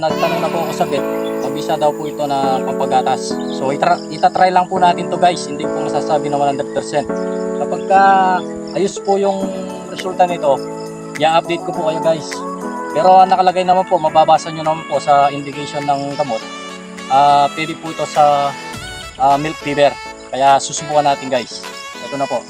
Nagtanong na po ako sa vet, mabisa daw po ito na pampagatas. So itra- itatry lang po natin to guys, hindi po masasabi na 100%. Kapag ka ayos po yung resulta nito, i-update ko po kayo guys. Pero nakalagay naman po, mababasa nyo naman po sa indication ng gamot. Ah, pwede po ito sa ah, milk fever. Kaya susubukan natin guys. Ito na po.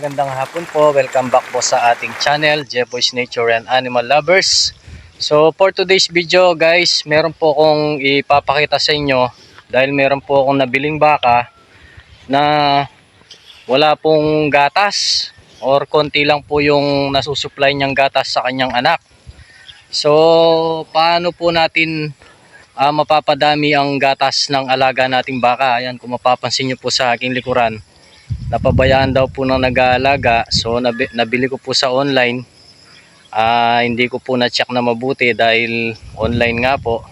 Magandang hapon po. Welcome back po sa ating channel, Jeboy's Nature and Animal Lovers. So for today's video guys, meron po akong ipapakita sa inyo dahil meron po akong nabiling baka na wala pong gatas or konti lang po yung nasusupply niyang gatas sa kanyang anak. So paano po natin ah, mapapadami ang gatas ng alaga nating baka? Ayan kung mapapansin niyo po sa aking likuran napabayaan daw po ng nag-aalaga. So nabi- nabili ko po sa online. Ah, hindi ko po na-check na mabuti dahil online nga po.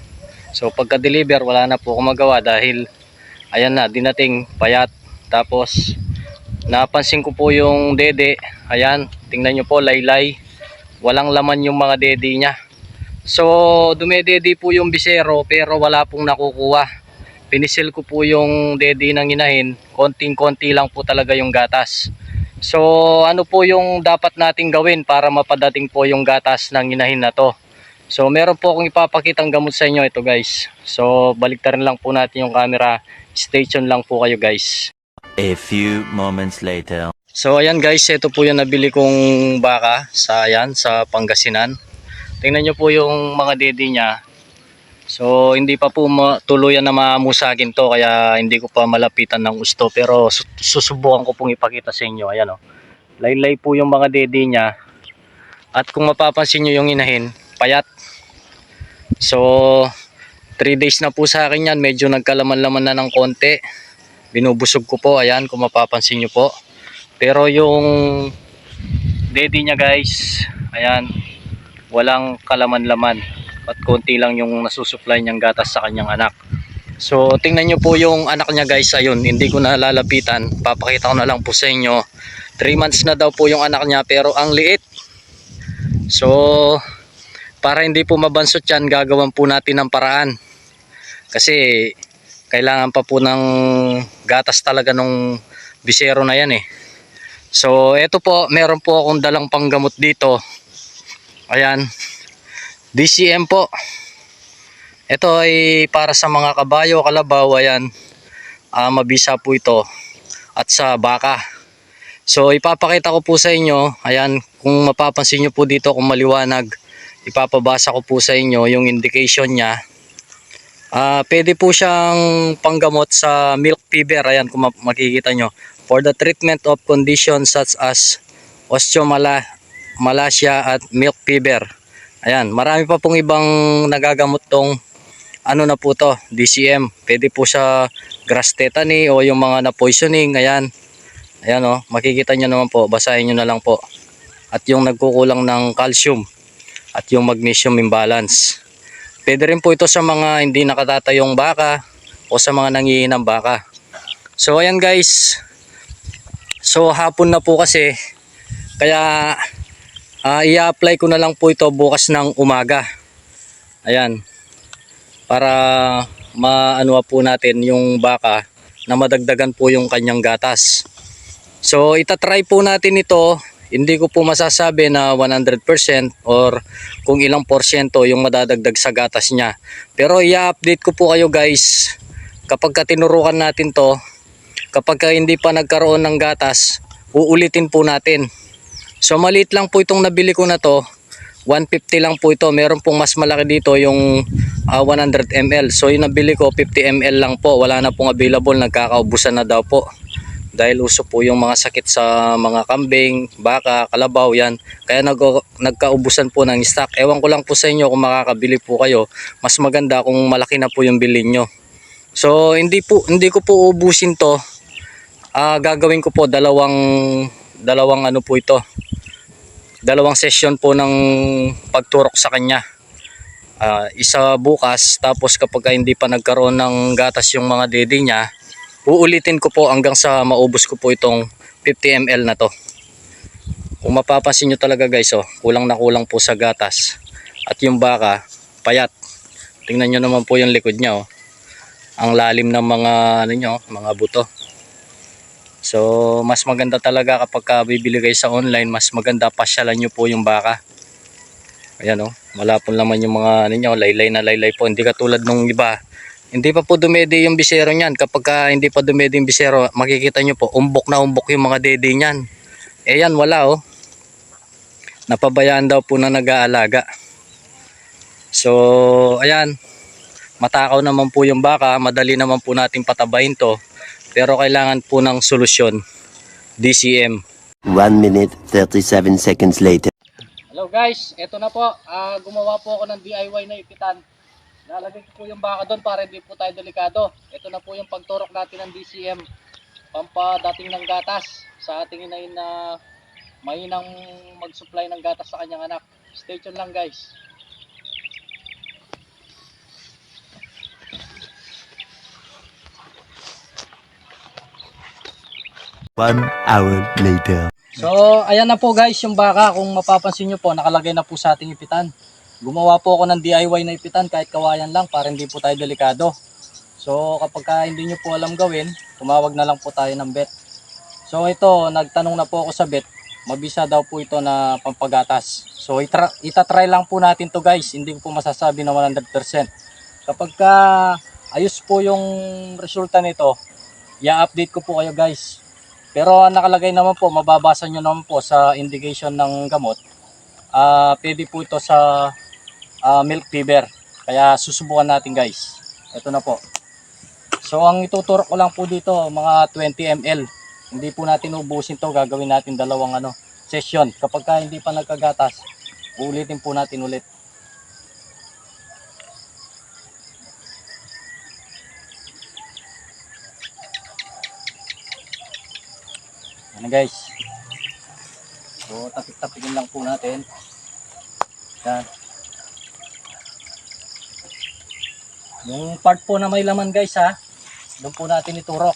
So pagka deliver wala na po akong magawa dahil ayan na dinating payat. Tapos napansin ko po yung dede. Ayan tingnan nyo po laylay. Walang laman yung mga dede niya. So dumedede po yung bisero pero wala pong nakukuha pinisil ko po yung dede ng inahin. Konting-konti lang po talaga yung gatas. So ano po yung dapat nating gawin para mapadating po yung gatas ng inahin na to? So meron po akong ipapakitang gamot sa inyo. Ito guys. So baliktarin lang po natin yung camera. Tuned lang po kayo guys. A few moments later. So ayan guys, ito po yung nabili kong baka sa ayan sa Pangasinan. Tingnan niyo po yung mga dede niya. So hindi pa po tuluyan na mamusagin to kaya hindi ko pa malapitan ng gusto pero su- susubukan ko pong ipakita sa inyo. Ayan oh. Laylay po yung mga dede niya. At kung mapapansin niyo yung inahin, payat. So 3 days na po sa akin yan, medyo nagkalaman-laman na ng konti binubusog ko po ayan kung mapapansin nyo po pero yung daddy niya guys ayan walang kalaman-laman at konti lang yung nasusupply niyang gatas sa kanyang anak so tingnan nyo po yung anak niya guys ayun hindi ko na lalapitan papakita ko na lang po sa inyo 3 months na daw po yung anak niya pero ang liit so para hindi po mabansot yan gagawan po natin ng paraan kasi kailangan pa po ng gatas talaga nung bisero na yan eh. So eto po, meron po akong dalang panggamot dito. Ayan. DCM po. Ito ay para sa mga kabayo, kalabaw, ayan. Ah, mabisa po ito. At sa baka. So ipapakita ko po sa inyo, ayan, kung mapapansin nyo po dito kung maliwanag, ipapabasa ko po sa inyo yung indication niya Ah, pwede po siyang panggamot sa milk fever. Ayan kung ma- makikita nyo. For the treatment of conditions such as osteomalacia at milk fever. Ayan, marami pa pong ibang nagagamot tong ano na po to, DCM. Pwede po sa grass tetany o yung mga na poisoning. Ayan. Ayan oh, makikita nyo naman po. Basahin nyo na lang po. At yung nagkukulang ng calcium at yung magnesium imbalance. Pwede rin po ito sa mga hindi nakatatayong baka o sa mga nangihinang baka. So ayan guys. So hapon na po kasi kaya ah, i-apply ko na lang po ito bukas ng umaga. Ayan. Para maano po natin yung baka na madagdagan po yung kanyang gatas. So itatry po natin ito hindi ko po masasabi na 100% or kung ilang porsyento yung madadagdag sa gatas niya. Pero i-update ko po kayo guys kapag ka natin to, kapag ka hindi pa nagkaroon ng gatas, uulitin po natin. So maliit lang po itong nabili ko na to, 150 lang po ito. Meron pong mas malaki dito yung ah, 100 ml. So yung nabili ko 50 ml lang po. Wala na pong available, nagkakaubusan na daw po dahil uso po yung mga sakit sa mga kambing, baka, kalabaw yan. Kaya nag nagkaubusan po ng stock. Ewan ko lang po sa inyo kung makakabili po kayo. Mas maganda kung malaki na po yung bilhin nyo. So hindi po hindi ko po ubusin to. Ah gagawin ko po dalawang dalawang ano po ito. Dalawang session po ng pagturok sa kanya. Ah, isa bukas tapos kapag ka hindi pa nagkaroon ng gatas yung mga dede niya, uulitin ko po hanggang sa maubos ko po itong 50 ml na to. Kung mapapansin nyo talaga guys, oh, kulang na kulang po sa gatas. At yung baka, payat. Tingnan nyo naman po yung likod niya. Oh. Ang lalim ng mga, ano nyo, mga buto. So, mas maganda talaga kapag ka bibili kayo sa online, mas maganda pasyalan nyo po yung baka. Ayan oh, wala po naman yung mga ano nyo, laylay na laylay po. Hindi katulad nung iba. Hindi pa po dumede yung bisero niyan. Kapag ka hindi pa dumede yung bisero, makikita nyo po, umbok na umbok yung mga dede niyan. Eh yan, wala oh. Napabayaan daw po na nag-aalaga. So, ayan. Matakaw naman po yung baka. Madali naman po natin patabayin to. Pero kailangan po ng solusyon. DCM. 1 minute 37 seconds later. Hello guys, eto na po. Ah, gumawa po ako ng DIY na ipitan. Nalagay ko po yung baka doon para hindi po tayo delikado. Ito na po yung pagturok natin ng DCM. Pampadating ng gatas sa ating inayin na mahinang mag-supply ng gatas sa kanyang anak. Stay tuned lang guys. One hour later. So, ayan na po guys yung baka. Kung mapapansin nyo po, nakalagay na po sa ating ipitan. Gumawa po ako ng DIY na ipitan kahit kawayan lang para hindi po tayo delikado. So, kapag ka hindi nyo po alam gawin, tumawag na lang po tayo ng bet. So, ito, nagtanong na po ako sa bet. Mabisa daw po ito na pampagatas. So, itra- itatry lang po natin to guys. Hindi ko po masasabi na 100%. Kapag ka ayos po yung resulta nito, i-update ko po kayo guys. Pero nakalagay naman po, mababasa nyo naman po sa indication ng gamot. Ah, pwede po ito sa ah, milk fever. Kaya susubukan natin guys. Ito na po. So ang ituturok ko lang po dito, mga 20 ml. Hindi po natin ubusin to, gagawin natin dalawang ano, session. Kapag ka hindi pa nagkagatas, uulitin po natin ulit. Ano guys. So tapik-tapikin lang po natin. Yan. Yung part po na may laman guys ha. Doon po natin iturok.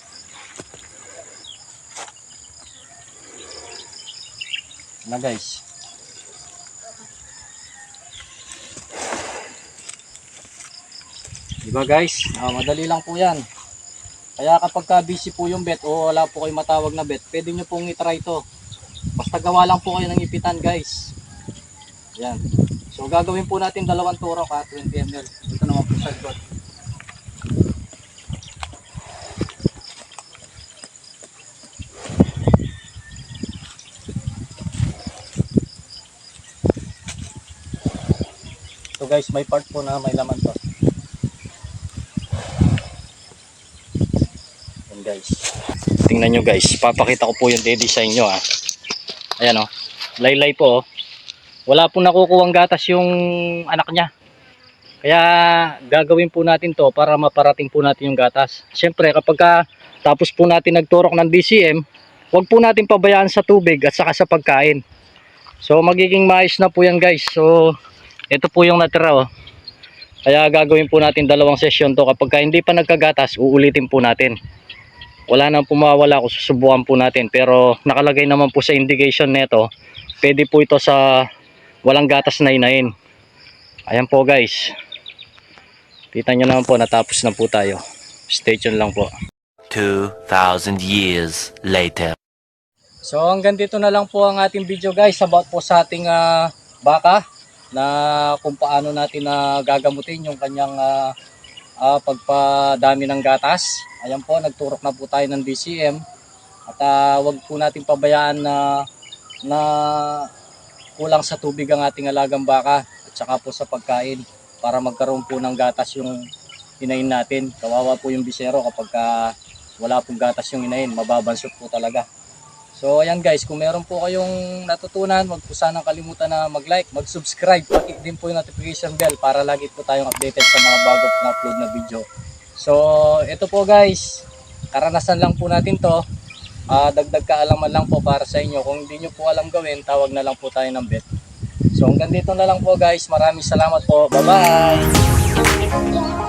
Na guys. Diba guys? Ah, madali lang po yan. Kaya kapag ka busy po yung bet o wala po kayo matawag na bet, pwede nyo pong itry to. Basta gawa lang po kayo ng ipitan guys. Yan. So gagawin po natin dalawang turok ha, 20 ml. Ito naman po sa likod. So guys, may part po na may laman to. Yan guys. Tingnan nyo guys, papakita ko po yung daddy sa inyo ha. Ayan o, laylay po oh. Wala po nakukuwang gatas yung anak niya. Kaya gagawin po natin to para maparating po natin yung gatas. Siyempre kapag ka, tapos po natin nagturok ng DCM, huwag po natin pabayaan sa tubig at saka sa pagkain. So magiging maayos na po yan guys. So ito po yung natira oh. Kaya gagawin po natin dalawang session to. Kapag ka hindi pa nagkagatas, uulitin po natin. Wala nang pumawala kung susubukan po natin. Pero nakalagay naman po sa indication neto, pwede po ito sa walang gatas na inain. Ayan po guys. Kita nyo naman po, natapos na po tayo. Stay tuned lang po. 2,000 years later. So hanggang dito na lang po ang ating video guys about po sa ating ah, baka na kung paano natin na gagamutin yung kanyang ah, ah, pagpadami ng gatas. Ayan po, nagturok na po tayo ng DCM at ah, wag po natin pabayaan na na kulang sa tubig ang ating alagang baka at saka po sa pagkain para magkaroon po ng gatas yung inain natin. Kawawa po yung bisero kapag ka wala pong gatas yung inain, mababansot po talaga. So ayan guys, kung meron po kayong natutunan, wag po sanang kalimutan na mag-like, mag-subscribe, pati din po yung notification bell para lagi po tayong updated sa mga bago pong upload na video. So ito po guys, karanasan lang po natin to. Ah, dagdag kaalaman lang po para sa inyo. Kung hindi nyo po alam gawin, tawag na lang po tayo ng bet. So hanggang dito na lang po guys. Maraming salamat po. Bye-bye!